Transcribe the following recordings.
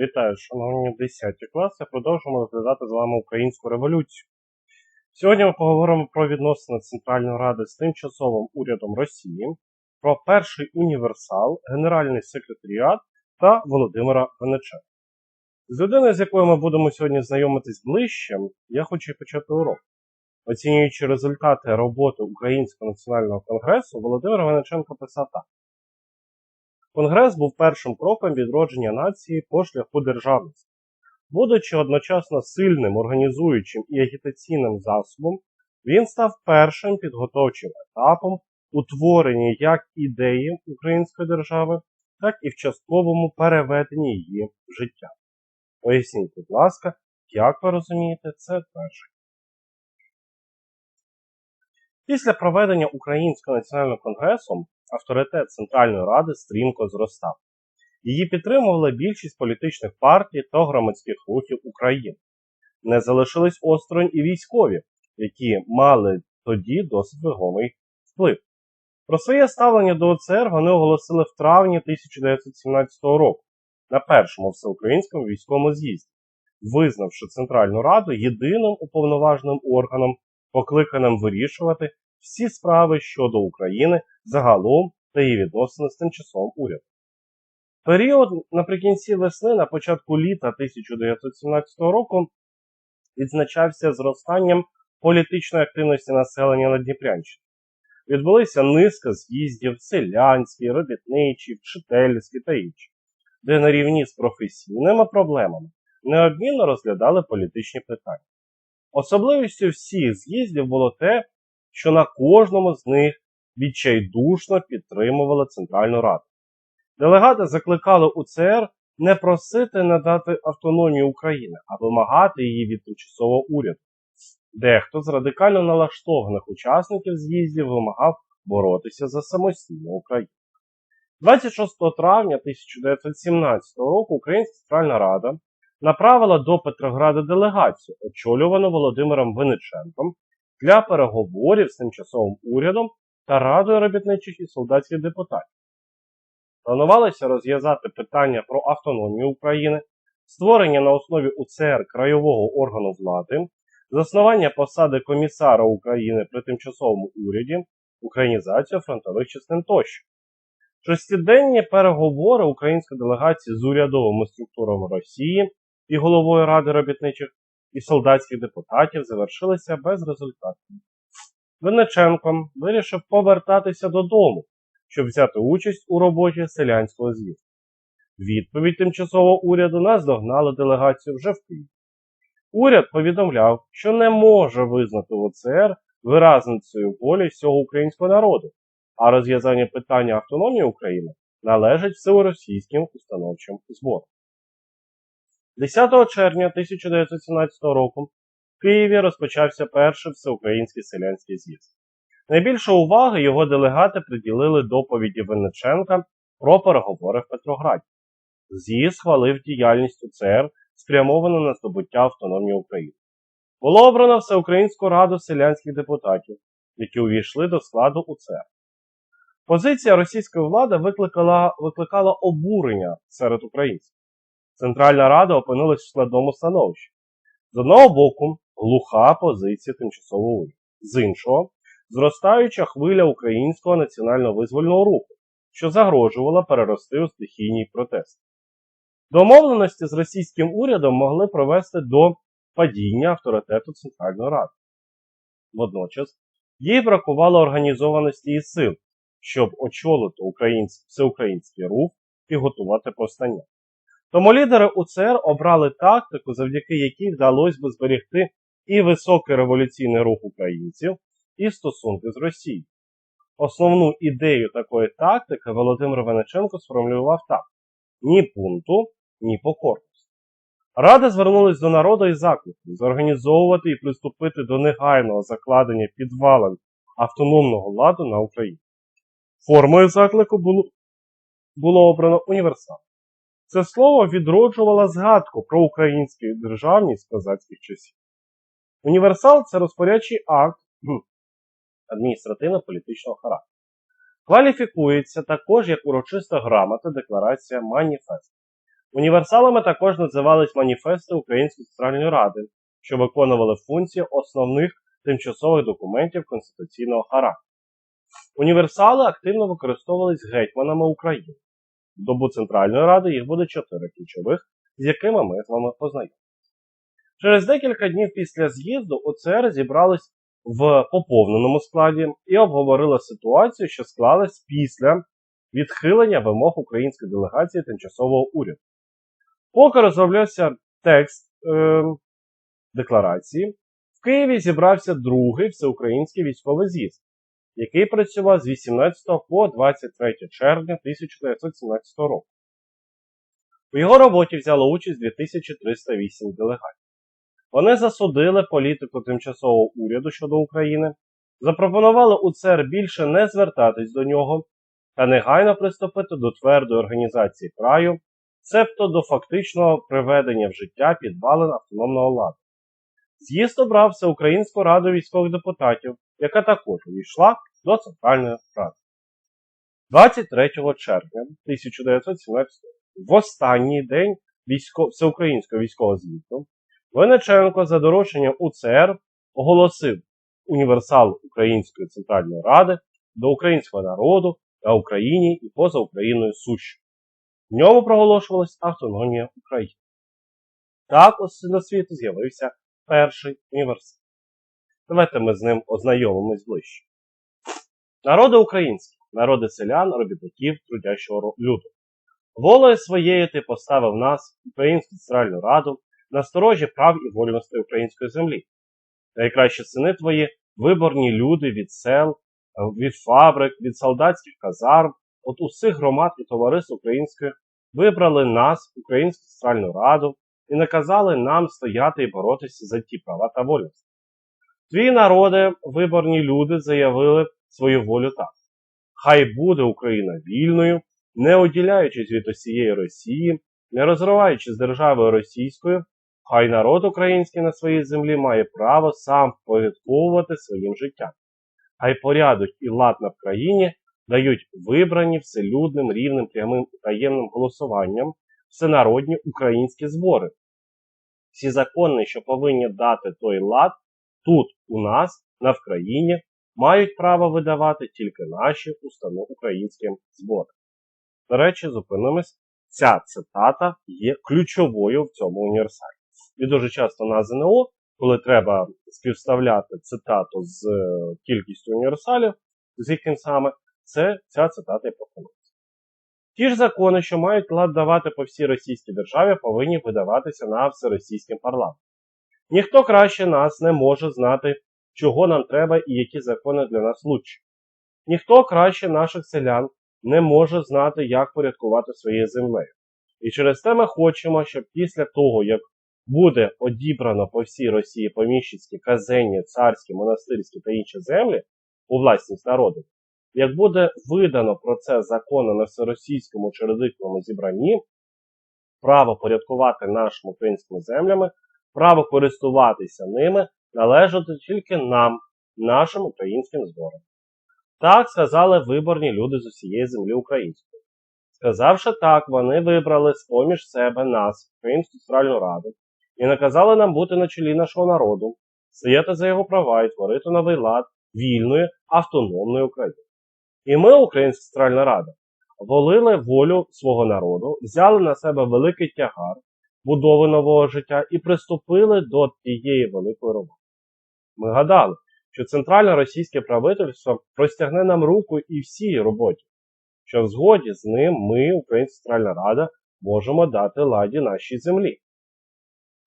Вітаю, шановні 10 класи. Продовжуємо розглядати з вами українську революцію. Сьогодні ми поговоримо про відносини Центральної Ради з тимчасовим урядом Росії, про перший універсал, Генеральний секретаріат та Володимира Венеченка. З людиною, з якою ми будемо сьогодні знайомитись ближче, я хочу почати урок. Оцінюючи результати роботи Українського національного конгресу, Володимир Венеченко писав так. Конгрес був першим кроком відродження нації по шляху державності. Будучи одночасно сильним, організуючим і агітаційним засобом, він став першим підготовчим етапом утворення як ідеї української держави, так і в частковому переведенні її в життя. Поясніть, будь ласка, як ви розумієте це перше. Після проведення Українського національного конгресу авторитет Центральної Ради стрімко зростав. Її підтримувала більшість політичних партій та громадських рухів України. Не залишились осторонь і військові, які мали тоді досить вагомий вплив. Про своє ставлення до ОЦР вони оголосили в травні 1917 року на першому всеукраїнському військовому з'їзді, визнавши Центральну Раду єдиним уповноваженим органом, покликаним вирішувати всі справи щодо України загалом та її відносини з тимчасовим урядом. Період наприкінці весни, на початку літа 1917 року відзначався зростанням політичної активності населення на Дніпрянщині. Відбулися низка з'їздів селянські, робітничі, вчительські та інші, де на рівні з професійними проблемами неодмінно розглядали політичні питання. Особливістю всіх з'їздів було те, що на кожному з них відчайдушно підтримували Центральну Раду. Делегати закликали УЦР не просити надати автономію України, а вимагати її від тимчасового уряду. Дехто з радикально налаштованих учасників з'їздів вимагав боротися за самостійну Україну. 26 травня 1917 року Українська Центральна Рада направила до Петрограда делегацію, очолювану Володимиром Винниченком, для переговорів з тимчасовим урядом та Радою робітничих і солдатських депутатів. Планувалося розв'язати питання про автономію України, створення на основі УЦР краєвого органу влади, заснування посади комісара України при тимчасовому уряді, українізацію фронтових частин тощо. Шестиденні переговори української делегації з урядовими структурами Росії і головою Ради робітничих і солдатських депутатів завершилися безрезультатно. Винниченко вирішив повертатися додому, щоб взяти участь у роботі селянського з'їзду. Відповідь тимчасового уряду наздогнала делегацію вже в Києві. Уряд повідомляв, що не може визнати ОЦР виразницею волі всього українського народу, а розв'язання питання автономії України належить всеросійським установчим зборам. 10 червня 1917 року в Києві розпочався перший всеукраїнський селянський з'їзд. Найбільше уваги його делегати приділили доповіді Винниченка про переговори в Петрограді. З'їзд схвалив діяльність УЦР, спрямовану на здобуття автономії України. Було обрано Всеукраїнську раду селянських депутатів, які увійшли до складу УЦР. Позиція російської влади викликала, викликала обурення серед українців. Центральна Рада опинилась в складному становищі. З одного боку, глуха позиція тимчасового уряду, з іншого, зростаюча хвиля українського національного визвольного руху, що загрожувала перерости у стихійні протести. Домовленості з російським урядом могли привести до падіння авторитету Центральної Ради. Водночас, їй бракувало організованості і сил, щоб очолити український, всеукраїнський рух і готувати повстання. Тому лідери УЦР обрали тактику, завдяки якій вдалося би зберегти і високий революційний рух українців, і стосунки з Росією. Основну ідею такої тактики Володимир Венеченко сформулював так: ні пункту, ні покорності. Рада звернулась до народу із закликом зорганізовувати і приступити до негайного закладення підвалин автономного ладу на Україні. Формою заклику було, було обрано універсал. Це слово відроджувало згадку про українську державність козацьких часів. Універсал це розпорядчий акт адміністративно-політичного характеру. Кваліфікується також як урочиста грамота, декларація, маніфест. Універсалами також називались маніфести Української центральної ради, що виконували функції основних тимчасових документів конституційного характеру. Універсали активно використовувались гетьманами України. Добу Центральної Ради їх буде чотири ключових, з якими ми з вами познайомимося. Через декілька днів після з'їзду ОЦР зібрались в поповненому складі і обговорили ситуацію, що склалась після відхилення вимог української делегації тимчасового уряду. Поки розроблявся текст е, декларації, в Києві зібрався другий всеукраїнський військовий з'їзд, який працював з 18 по 23 червня 1917 року. У його роботі взяло участь 2308 делегатів. Вони засудили політику тимчасового уряду щодо України, запропонували УЦР більше не звертатись до нього та негайно приступити до твердої організації краю, цебто до фактичного приведення в життя підвалин автономного ладу. З'їзд обрав Всеукраїнську раду військових депутатів, яка також увійшла до Центральної Ради. 23 червня 1917 року, в останній день військо... Всеукраїнського військового з'їзду, Винниченко за дорученням УЦР оголосив універсал Української Центральної Ради до українського народу та Україні і поза Україною сущу. В ньому проголошувалась автономія України. Так ось на світу з'явився перший універсал. Давайте ми з ним ознайомимось ближче. Народи українські, народи селян, робітників, трудящого люду. Волею своєю ти поставив нас, Українську Центральну Раду, на сторожі прав і вольностей української землі. Найкращі сини твої виборні люди від сел, від фабрик, від солдатських казарм, от усіх громад і товариств українських вибрали нас, Українську Центральну Раду, і наказали нам стояти і боротися за ті права та вольності. Твій народи, виборні люди, заявили свою волю так. Хай буде Україна вільною, не оділяючись від усієї Росії, не розриваючи з державою російською, хай народ український на своїй землі має право сам впорядковувати своїм життям. Хай порядок і лад на країні дають вибрані вселюдним, рівним, прямим і таємним голосуванням всенародні українські збори. Всі закони, що повинні дати той лад, тут у нас, на Вкраїні, мають право видавати тільки наші установ українські збори. До речі, зупинимось, ця цитата є ключовою в цьому універсалі. І дуже часто на ЗНО, коли треба співставляти цитату з е, кількістю універсалів, з яким саме, це ця цитата і пропонується. Ті ж закони, що мають лад давати по всій російській державі, повинні видаватися на всеросійським парламентом. Ніхто краще нас не може знати, чого нам треба і які закони для нас лучші. Ніхто краще наших селян не може знати, як порядкувати своєю землею. І через те ми хочемо, щоб після того, як буде одібрано по всій Росії поміщицькі, казенні, царські, монастирські та інші землі у власність народу, як буде видано про це закону на всеросійському чередичному зібранні, право порядкувати нашими українськими землями, право користуватися ними належить тільки нам, нашим українським зборам. Так сказали виборні люди з усієї землі української. Сказавши так, вони вибрали з поміж себе нас, Українську Центральну Раду, і наказали нам бути на чолі нашого народу, стояти за його права і творити новий лад вільної, автономної України. І ми, Українська Центральна Рада, волили волю свого народу, взяли на себе великий тягар будови нового життя і приступили до тієї великої роботи. Ми гадали, що центральне російське правительство простягне нам руку і всій роботі, що в згоді з ним ми, Українська Центральна Рада, можемо дати ладі нашій землі.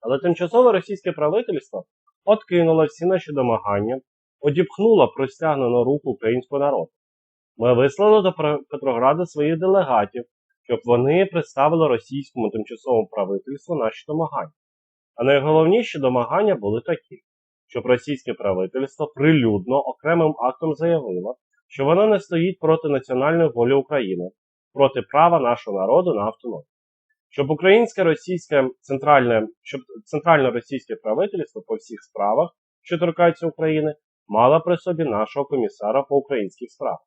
Але тимчасове російське правительство откинуло всі наші домагання, одіпхнуло простягнену руку українського народу. Ми вислали до Петрограда своїх делегатів, щоб вони представили російському тимчасовому правительству наші домагання. А найголовніші домагання були такі, щоб російське правительство прилюдно окремим актом заявило, що воно не стоїть проти національної волі України, проти права нашого народу на автономію щоб українське російське центральне, щоб центральне російське правительство по всіх справах, що торкаються України, мало при собі нашого комісара по українських справах,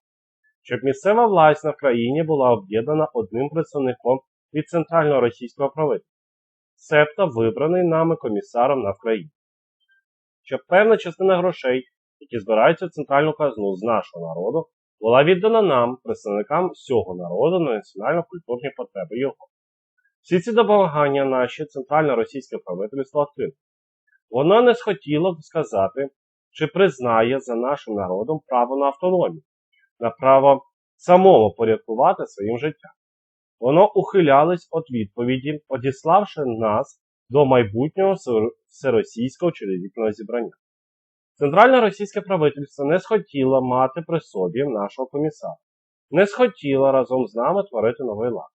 щоб місцева власть на країні була об'єднана одним представником від центрального російського правительства, себто вибраний нами комісаром на Вкраїні. Щоб певна частина грошей, які збираються в центральну казну з нашого народу, була віддана нам, представникам всього народу на національно-культурні потреби його. Всі ці домагання наші центральне російське правительство відкрило. Воно не схотіло б сказати, чи признає за нашим народом право на автономію, на право самому порядкувати своїм життям. Воно ухилялось від відповіді, одіславши нас до майбутнього всеросійського учредительного зібрання. Центральне російське правительство не схотіло мати при собі нашого комісара, не схотіло разом з нами творити новий лад.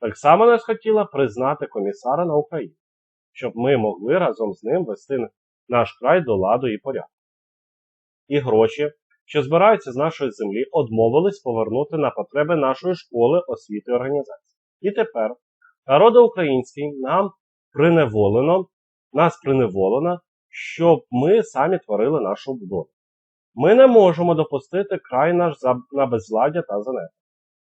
Так само не схотіло признати комісара на Україні, щоб ми могли разом з ним вести наш край до ладу і порядку. І гроші, що збираються з нашої землі, одмовились повернути на потреби нашої школи, освіти і організації. І тепер народу український нам приневолено, нас приневолено, щоб ми самі творили нашу будову. Ми не можемо допустити край наш на безвладдя та занепад.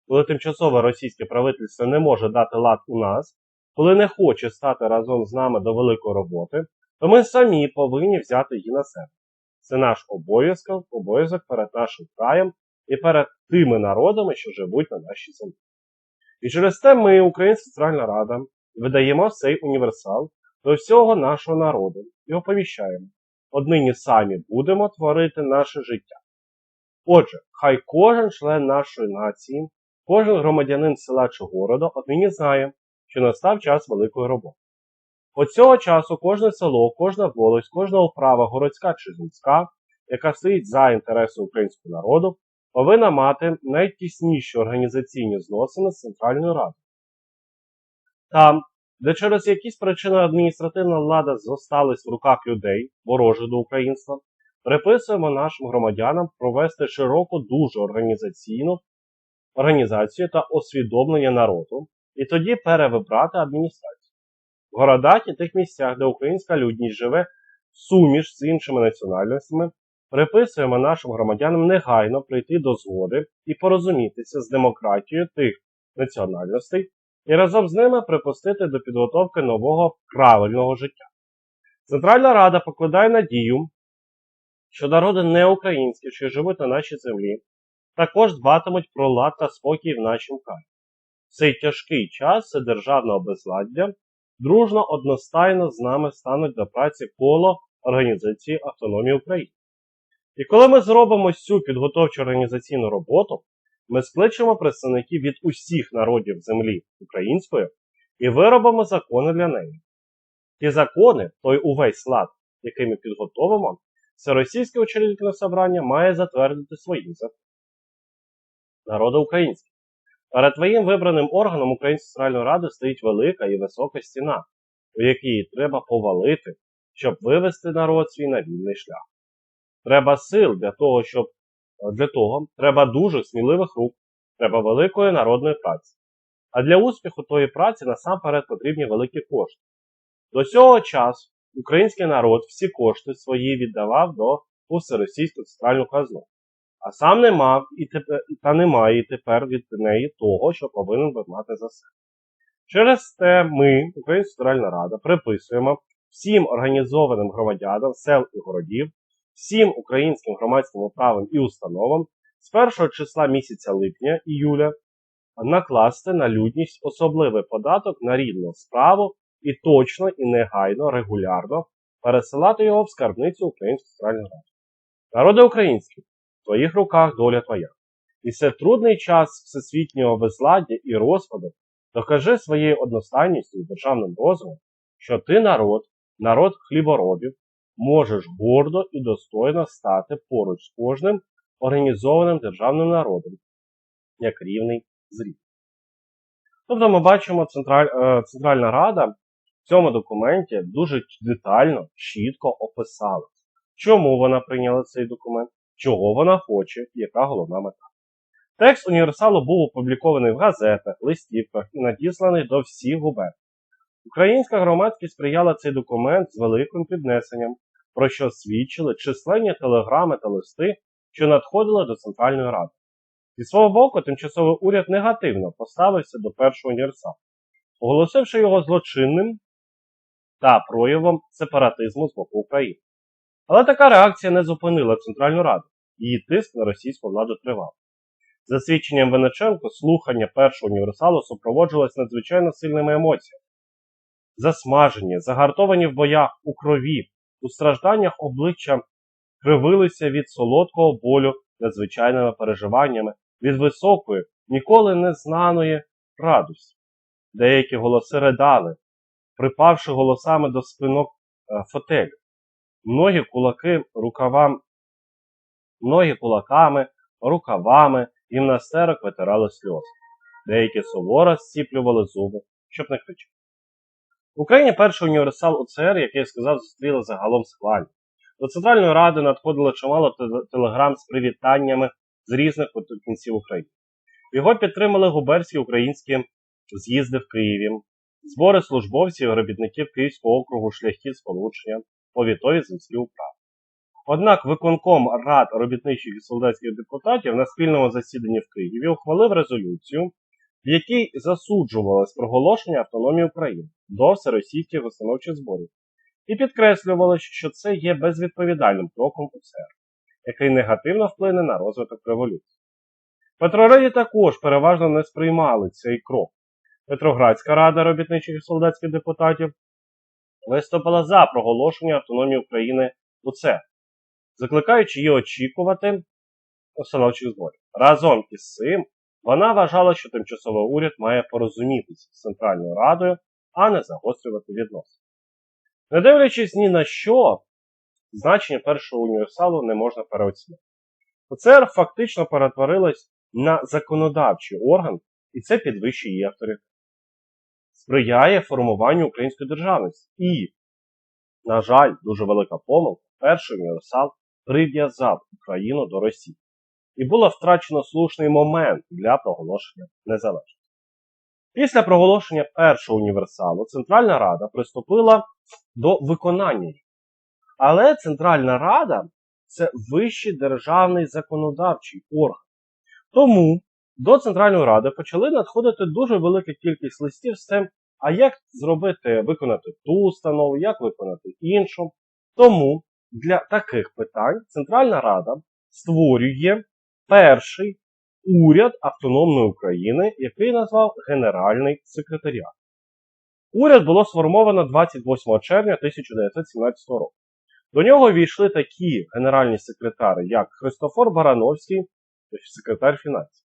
Коли тимчасове російське правительство не може дати лад у нас, коли не хоче стати разом з нами до великої роботи, то ми самі повинні взяти її на себе. Це наш обов'язок, обов'язок перед нашим краєм і перед тими народами, що живуть на нашій землі. І через те ми, Українська Центральна Рада, видаємо цей універсал до всього нашого народу і оповіщаємо. Однині самі будемо творити наше життя. Отже, хай кожен член нашої нації, кожен громадянин села чи города однині знає, що настав час великої роботи. От цього часу кожне село, кожна волость, кожна управа, городська чи міська, яка стоїть за інтересом українського народу, повинна мати найтісніші організаційні зносини з Центральною Радою. Там, де через якісь причини адміністративна влада зосталась в руках людей, ворожих до українства, приписуємо нашим громадянам провести широку дуже організаційну організацію та освідомлення народу, і тоді перевибрати адміністрацію. В городах і тих місцях, де українська людність живе суміш з іншими національностями, приписуємо нашим громадянам негайно прийти до згоди і порозумітися з демократією тих національностей і разом з ними припустити до підготовки нового правильного життя. Центральна Рада покладає надію, що народи неукраїнські, що живуть на нашій землі, також дбатимуть про лад та спокій в нашому краї. В цей тяжкий час державного безладдя дружно одностайно з нами стануть до праці коло Організації автономії України. І коли ми зробимо цю підготовчу організаційну роботу, ми скличемо представників від усіх народів землі української і виробимо закони для неї. Ті закони, той увесь лад, який ми підготовимо, Всеросійське учредительне собрання має затвердити свої закони. Народи українські. Перед твоїм вибраним органом Української Центральної Ради стоїть велика і висока стіна, у якій треба повалити, щоб вивести народ свій на вільний шлях. Треба сил для того, щоб для того треба дуже сміливих рук, треба великої народної праці. А для успіху тої праці насамперед потрібні великі кошти. До цього часу український народ всі кошти свої віддавав до у всеросійську центральну казну, а сам не мав і тепер, та не має тепер від неї того, що повинен би мати за себе. Через те ми, Українська Центральна Рада, приписуємо всім організованим громадянам сел і городів, всім українським громадським управам і установам з першого числа місяця липня іюля накласти на людність особливий податок на рідну справу і точно і негайно, регулярно пересилати його в скарбницю Української Центральної Ради. Народи українські, в твоїх руках доля твоя. І це трудний час всесвітнього безладдя і розпаду докажи своєю одностайністю і державним розумом, що ти народ, народ хліборобів, можеш гордо і достойно стати поруч з кожним організованим державним народом, як рівний з рівним. Тобто ми бачимо Централь, е, Центральна Рада в цьому документі дуже детально, чітко описала, чому вона прийняла цей документ, чого вона хоче, яка головна мета. Текст універсалу був опублікований в газетах, листівках і надісланий до всіх губерній. Українська громадськість сприяла цей документ з великим піднесенням, про що свідчили численні телеграми та листи, що надходили до Центральної Ради. Зі свого боку, тимчасовий уряд негативно поставився до першого універсалу. оголосивши його злочинним та проявом сепаратизму з боку України. Але така реакція не зупинила Центральну Раду. Її тиск на російську владу тривав. За свідченням Венеченко, слухання першого універсалу супроводжувалось надзвичайно сильними емоціями. Засмажені, загартовані в боях у крові, у стражданнях обличчя кривилися від солодкого болю надзвичайними переживаннями, від високої, ніколи не знаної радості. Деякі голоси ридали, припавши голосами до спинок е, фотелю. Многі кулаки рукавам, многі кулаками, рукавами гімнастерок витирали сльози. Деякі суворо зціплювали зуби, щоб не кричати. В Україні перший універсал УЦР, який я сказав, зустріли загалом схвально. До Центральної Ради надходило чимало телеграм з привітаннями з різних кінців України. Його підтримали губерські українські з'їзди в Києві, збори службовців і робітників Київського округу шляхів сполучення, повітові земські управи. Однак виконком рад робітничих і солдатських депутатів на спільному засіданні в Києві ухвалив резолюцію, в якій засуджувалось проголошення автономії України до всеросійських установчих зборів, і підкреслювалось, що це є безвідповідальним кроком УЦР, який негативно вплине на розвиток революції. Петрораді також переважно не сприймали цей крок. Петроградська рада робітничих і солдатських депутатів виступила за проголошення автономії України УЦР, закликаючи її очікувати установчих зборів. Разом із цим вона вважала, що тимчасовий уряд має порозумітися з Центральною Радою, а не загострювати відносини. Не дивлячись ні на що, значення першого універсалу не можна переоцінити. УЦР фактично перетворилась на законодавчий орган, і це підвищує її авторитет. Сприяє формуванню української державності. І, на жаль, дуже велика помилка, перший універсал прив'язав Україну до Росії. І було втрачено слушний момент для проголошення незалежності. Після проголошення першого універсалу Центральна Рада приступила до виконання. Але Центральна Рада це вищий державний законодавчий орган. Тому до Центральної Ради почали надходити дуже велика кількість листів з тим, а як зробити, виконати ту установу, як виконати іншу. Тому для таких питань Центральна Рада створює перший уряд автономної України, який назвав Генеральний секретаріат. Уряд було сформовано 28 червня 1917 року. До нього війшли такі генеральні секретари, як Христофор Барановський, секретар фінансів,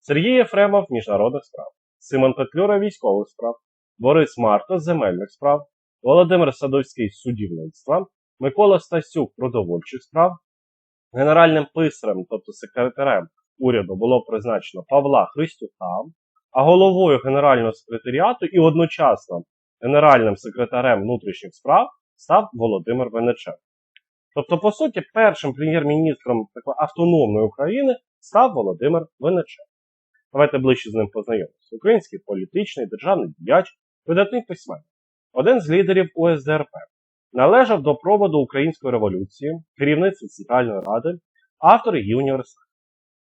Сергій Єфремов міжнародних справ, Симон Петлюра військових справ, Борис Марто земельних справ, Володимир Садовський судівництва, Микола Стасюк продовольчих справ, генеральним писарем, тобто секретарем уряду, було призначено Павла Христюка, а головою Генерального секретаріату і одночасно генеральним секретарем внутрішніх справ став Володимир Венеченко. Тобто, по суті, першим прем'єр-міністром такої автономної України став Володимир Венеченко. Давайте ближче з ним познайомимося. Український політичний державний діяч, видатний письменник, один з лідерів УСДРП, належав до проводу Української революції, керівництва Центральної Ради, автор її університету,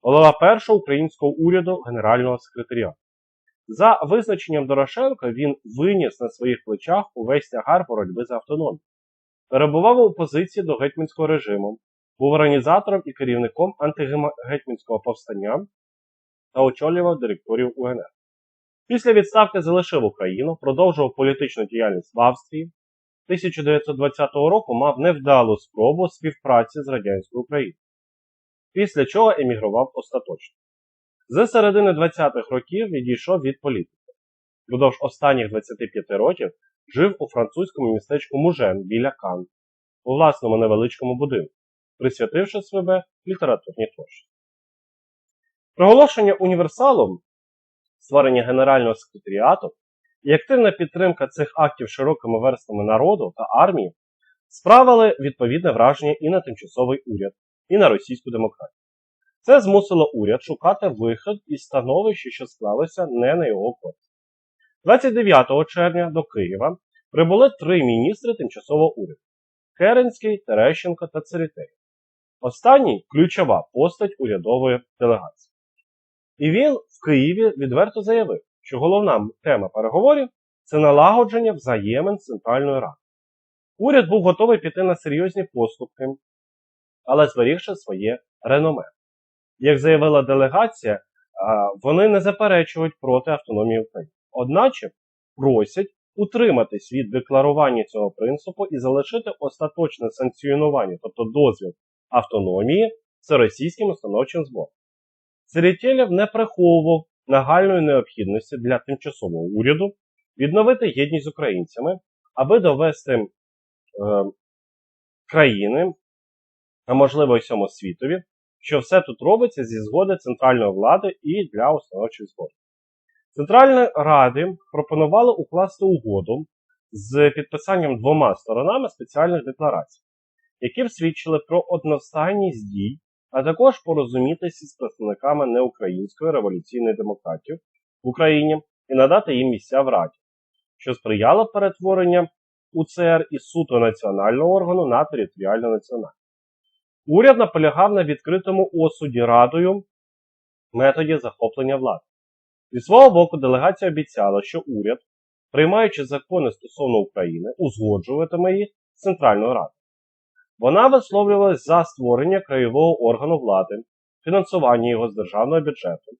голова першого українського уряду Генерального секретаріату. За визначенням Дорошенка він виніс на своїх плечах увесь тягар боротьби за автономію, перебував у опозиції до гетьманського режиму, був організатором і керівником антигетьманського повстання та очолював директорію УНР. Після відставки залишив Україну, продовжував політичну діяльність в Австрії. 1920 року мав невдалу спробу співпраці з радянською Україною, після чого емігрував остаточно. З середини 20-х років відійшов від політики. Впродовж останніх 25 років жив у французькому містечку Мужен біля Кан, у власному невеличкому будинку, присвятивши себе літературній творчості. Проголошення універсалом, створення Генерального секретаріату і активна підтримка цих актів широкими верствами народу та армії справили відповідне враження і на тимчасовий уряд, і на російську демократію. Це змусило уряд шукати вихід із становища, що склалося не на його користь. 29 червня до Києва прибули три міністри тимчасового уряду: Керенський, Терещенко та Церетей. Останній ключова постать урядової делегації. І він в Києві відверто заявив, що головна тема переговорів це налагодження взаємин з Центральною Радою. Уряд був готовий піти на серйозні поступки, але зберігши своє реноме. Як заявила делегація, вони не заперечують проти автономії України. Одначе просять утриматись від декларування цього принципу і залишити остаточне санкціонування, тобто дозвіл автономії, це російським установчим збором. Серетєлєв не приховував нагальної необхідності для тимчасового уряду відновити єдність з українцями, аби довести е, країни, а можливо й всьому світові, що все тут робиться зі згоди центральної влади і для установчих зборів. Центральні ради пропонували укласти угоду з підписанням двома сторонами спеціальних декларацій, які б свідчили про одностайність дій, а також порозумітися з представниками неукраїнської революційної демократії в Україні і надати їм місця в Раді, що сприяло перетворенню УЦР із суто національного органу на територіально національний. Уряд наполягав на відкритому осуді радою методі захоплення влади. Зі свого боку, делегація обіцяла, що уряд, приймаючи закони стосовно України, узгоджуватиме їх з Центральною Радою. Вона висловлювалась за створення краєвого органу влади, фінансування його з державного бюджету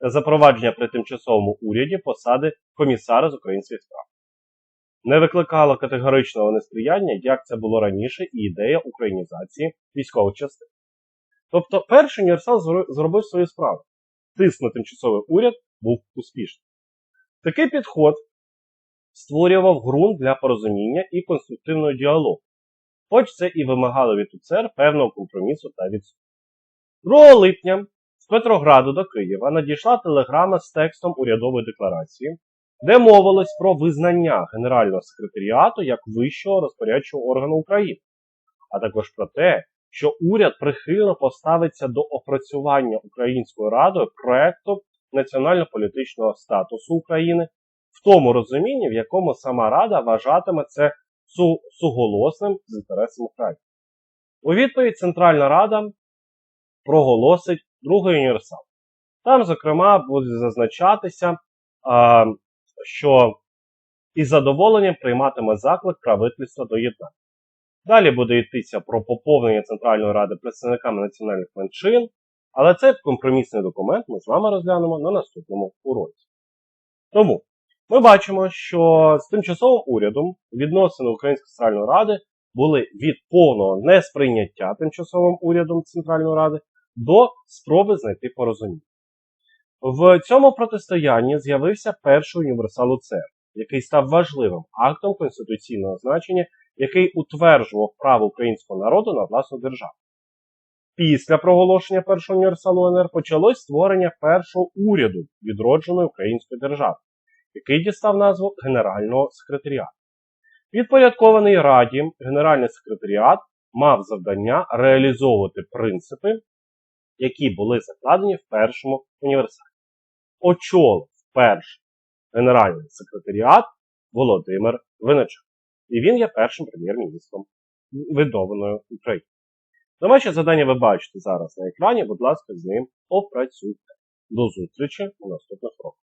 та запровадження при тимчасовому уряді посади комісара з українських справ. Не викликало категоричного несприяння, як це було раніше, і ідея українізації військових частин. Тобто, перший універсал зробив свою справу. Тиск на тимчасовий уряд був успішним. Такий підход створював ґрунт для порозуміння і конструктивного діалогу, хоч це і вимагало від УЦР певного компромісу та відсутності. 2 липня з Петрограду до Києва надійшла телеграма з текстом урядової декларації, де мовилось про визнання Генерального секретаріату як вищого розпорядчого органу України, а також про те, що уряд прихильно поставиться до опрацювання Українською радою проекту національно-політичного статусу України в тому розумінні, в якому сама Рада вважатиме це су- суголосним з інтересом України. У відповідь Центральна Рада проголосить другий універсал. Там, зокрема, буде зазначатися, а, що із задоволенням прийматиме заклик правительства до єднання. Далі буде йтися про поповнення Центральної Ради представниками національних меншин, але цей компромісний документ ми з вами розглянемо на наступному уроці. Тому ми бачимо, що з тимчасовим урядом відносини Української Центральної Ради були від повного несприйняття тимчасовим урядом Центральної Ради до спроби знайти порозуміння. В цьому протистоянні з'явився перший універсал УЦР, який став важливим актом конституційного значення, який утверджував право українського народу на власну державу. Після проголошення першого універсалу УНР почалось створення першого уряду відродженої української держави, який дістав назву Генерального секретаріату. Підпорядкований Раді Генеральний секретаріат мав завдання реалізовувати принципи, які були закладені в першому універсалі. Очолив перший Генеральний секретаріат Володимир Виничак. І він є першим прем'єр-міністром видованої України. Домашнє завдання ви бачите зараз на екрані, будь ласка, з ним опрацюйте. До зустрічі у наступних роках.